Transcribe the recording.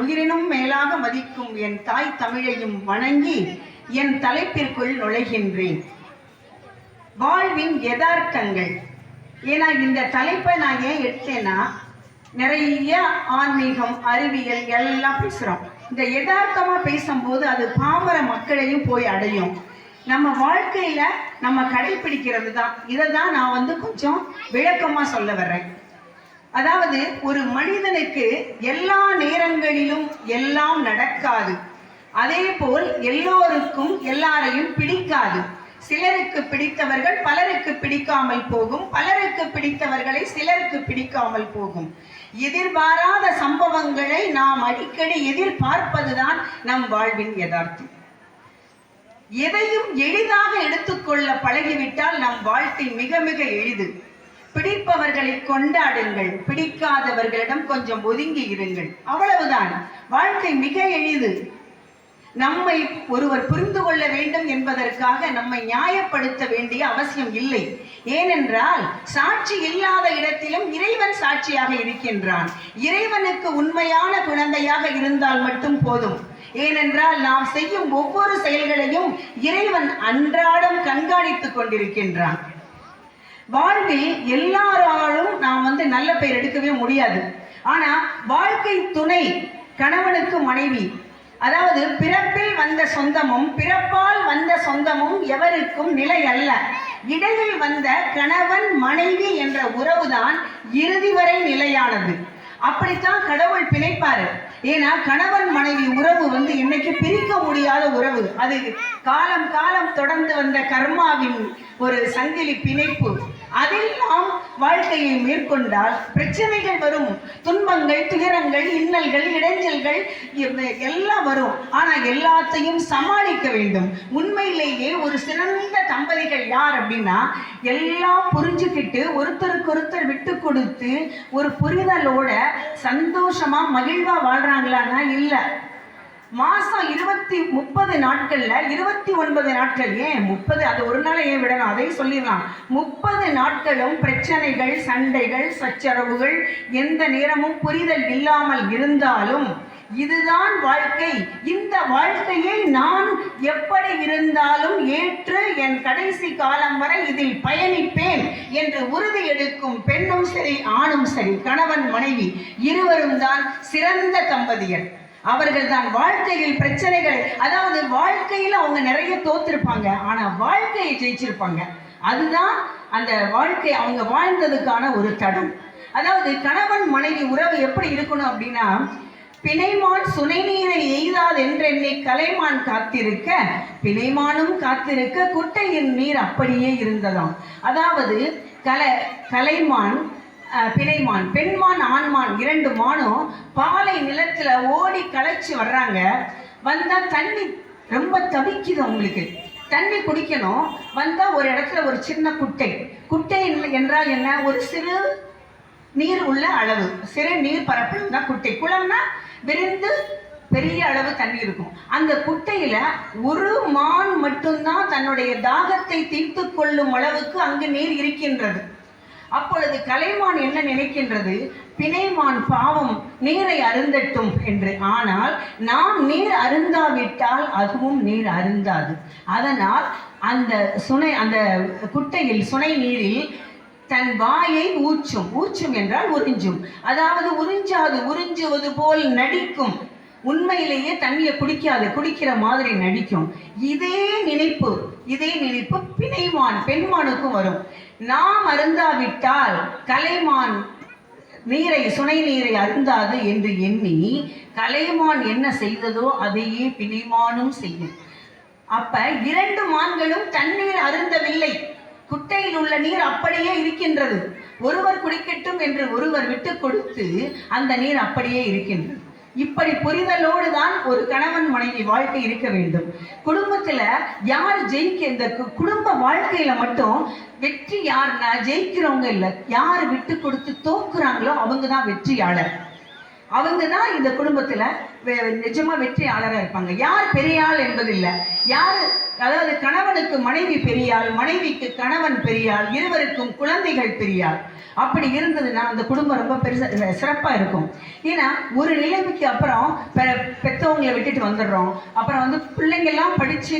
உயிரினும் மேலாக மதிக்கும் என் தாய் தமிழையும் வணங்கி என் தலைப்பிற்குள் நுழைகின்றேன். வாழ்வின் யதார்த்தங்கள். ஏன்னா இந்த தலைப்பை நான் ஏன் எடுத்தேன்னா நிறைய ஆன்மீகம் அறிவியல் எல்லாம் பேசுகிறோம் இந்த யதார்த்தமாக பேசும்போது அது பாமர மக்களையும் போய் அடையும். நம்ம வாழ்க்கையில் நம்ம கடைபிடிக்கிறது தான் இதை தான் நான் வந்து கொஞ்சம் விளக்கமாக சொல்ல வர்றேன். அதாவது ஒரு மனிதனுக்கு எல்லா நேரங்களிலும் எல்லாம் நடக்காது. அதே போல் எல்லோருக்கும் எல்லாரையும் பிடிக்காது. சிலருக்கு பிடித்தவர்கள் பலருக்கு பிடிக்காமல் போகும். பலருக்கு பிடித்தவர்களை சிலருக்கு பிடிக்காமல் போகும். எதிர்பாராத சம்பவங்களை நாம் அடிக்கடி எதிர்பார்ப்பதுதான் நம் வாழ்வின் யதார்த்தம். எதையும் எளிதாக எடுத்துக்கொள்ள பழகிவிட்டால் நம் வாழ்க்கை மிக மிக எளிது. பிடிப்பவர்களை கொண்டாடுங்கள். பிடிக்காதவர்களிடம் கொஞ்சம் ஒதுங்கி இருங்கள். அவ்வளவுதான். வாழ்க்கை மிக எளிது. நம்மை ஒருவர் புரிந்து கொள்ள வேண்டும் என்பதற்காக நம்மை நியாயப்படுத்த வேண்டிய அவசியம் இல்லை. ஏனென்றால் சாட்சி இல்லாத இடத்திலும் இறைவன் சாட்சியாக இருக்கின்றான். இறைவனுக்கு உண்மையான குழந்தையாக இருந்தால் மட்டும் போதும். ஏனென்றால் நாம் செய்யும் ஒவ்வொரு செயல்களையும் இறைவன் அன்றாடம் கண்காணித்துக் கொண்டிருக்கின்றான். வாழ்வில் எல்லாராலும் நாம் வந்து நல்ல பெயர் எடுக்கவே முடியாது. ஆனா வாழ்க்கை துணை கணவனுக்கு மனைவி. அதாவது பிறப்பில் வந்த சொந்தமும் பிறப்பால் வந்த சொந்தமும் எவருக்கும் நிலை அல்ல. இடையில் வந்த கணவன் மனைவி என்ற உறவுதான் இறுதி வரை நிலையானது. அப்படித்தான் கடவுள் பிணைப்பாரு. ஏன்னா கணவன் மனைவி உறவு வந்து இன்னைக்கு பிரிக்க முடியாத உறவு. அது காலம் காலம் தொடர்ந்து வந்த கர்மாவின் ஒரு சங்கிலி பிணைப்பு. வாழ்க்கையை மேற்கொண்டால் பிரச்சனைகள் வரும். துன்பங்கள் துயரங்கள் இன்னல்கள் இடைஞ்சல்கள் எல்லாம் வரும். ஆனால் எல்லாத்தையும் சமாளிக்க வேண்டும். உண்மையிலேயே ஒரு சிறந்த தம்பதிகள் யார் அப்படின்னா எல்லாம் புரிஞ்சுக்கிட்டு ஒருத்தருக்கு ஒருத்தர் விட்டு கொடுத்து ஒரு புரிதலோட சந்தோஷமா மகிழ்வா வாழ்றாங்களான்னா இல்லை. மாசம் இருபத்தி முப்பது நாட்கள்ல இருபத்தி ஒன்பது நாட்கள். ஏன் முப்பது? அது ஒரு நாளை ஏன் விடலாம்? அதையும் சொல்லிடலாம். முப்பது நாட்களும் பிரச்சனைகள் சண்டைகள் சச்சரவுகள் எந்த நேரமும் புரிதல் இல்லாமல் இருந்தாலும் இதுதான் வாழ்க்கை. இந்த வாழ்க்கையை நான் எப்படி இருந்தாலும் ஏற்று என் கடைசி காலம் வரை இதில் பயணிப்பேன் என்று உறுதி எடுக்கும் பெண்ணும் சரி ஆணும் சரி கணவன் மனைவி இருவரும் தான் சிறந்த தம்பதியர். அவர்கள் தான் வாழ்க்கையில் பிரச்சனைகளை அதாவது வாழ்க்கையில் அவங்க நிறைய தோத்திருப்பாங்க ஆனா வாழ்க்கையை ஜெயிச்சிருப்பாங்க. அதுதான் அந்த வாழ்க்கை அவங்க வாழ்ந்ததுக்கான ஒரு தடம். அதாவது கணவன் மனைவி உறவு எப்படி இருக்கணும் அப்படின்னா பிணைமான் சுனைநீரை எய்தாது என்றெண்ணி கலைமான் காத்திருக்க பிணைமானும் காத்திருக்க குட்டையின் நீர் அப்படியே இருந்ததாம். அதாவது கலை கலைமான் பிணைமான். பெண்மான் ஆண்மான் இரண்டு மானும் பாலை நிலத்துல ஓடி களைச்சு வர்றாங்க. வந்தா தண்ணி ரொம்ப தவிக்குது அவங்களுக்கு. தண்ணி குடிக்கணும். வந்தா ஒரு இடத்துல ஒரு சின்ன குட்டை. குட்டை என்றால் என்ன? ஒரு சிறு நீர் உள்ள அளவு. சிறு நீர் பரப்பு தான் குட்டை. குளம்னா விரிந்து பெரிய அளவு தண்ணி இருக்கும். அந்த குட்டையில ஒரு மான் மட்டும்தான் தன்னுடைய தாகத்தை தீர்த்து கொள்ளும் அளவுக்கு அங்கு நீர் இருக்கின்றது. அப்பொழுது கலைமான் என்ன நினைக்கின்றது? பிணைமான் பாவம் நீரை அருந்தட்டும் என்று. ஆனால் நாம் நீர் அருந்தாவிட்டால் அதுவும் நீர் அருந்தாது. அதனால் அந்த சுனை அந்த குட்டையில் சுனை நீரில் தன் வாயை ஊற்றும் ஊற்றும் என்றால் உறிஞ்சும். அதாவது உறிஞ்சாது உறிஞ்சுவது போல் நடிக்கும் உண்மையிலேயே தண்ணியை குடிக்காது குடிக்கிற மாதிரி நடிக்கும். இதே நினைப்பு இதே நினைப்பு பிணைமான் பெண்மானுக்கும் வரும். நாம் அருந்தாவிட்டால் கலைமான் நீரை சுனை நீரை அருந்தாது என்று எண்ணி கலைமான் என்ன செய்ததோ அதையே பிணைமானும் செய்யும். அப்ப இரண்டு மான்களும் தண்ணீர் அருந்தவில்லை. குட்டையில் உள்ள நீர் அப்படியே இருக்கின்றது. ஒருவர் குடிக்கட்டும் என்று ஒருவர் விட்டு கொடுத்து அந்த நீர் அப்படியே இருக்கின்றது. இப்படி புரிதலோடு தான் ஒரு கணவன் மனைவி வாழ்க்கை இருக்க வேண்டும். குடும்பத்துல யார் ஜெயிக்க இந்த கு- குடும்ப வாழ்க்கையில மட்டும் வெற்றி யாருன்னா ஜெயிக்கிறவங்க இல்லை. யார் விட்டு கொடுத்து தோக்குறாங்களோ அவங்க தான் வெற்றியாளர். அவங்க தான் இந்த குடும்பத்துல நிஜமா வெற்றியாளராக இருப்பாங்க. யார் பெரிய ஆள் என்பதில்லை. யார் அதாவது கணவனுக்கு மனைவி பெரியாள் மனைவிக்கு கணவன் பெரியாள் இருவருக்கும் குழந்தைகள் பெரியாள். அப்படி இருந்ததுன்னா அந்த குடும்பம் ரொம்ப பெருசா சிறப்பா இருக்கும். ஏன்னா ஒரு நிலைமைக்கு அப்புறம் பெ- பெத்தவங்களை விட்டுட்டு வந்துடுறோம். அப்புறம் வந்து பிள்ளைங்க எல்லாம் படிச்சு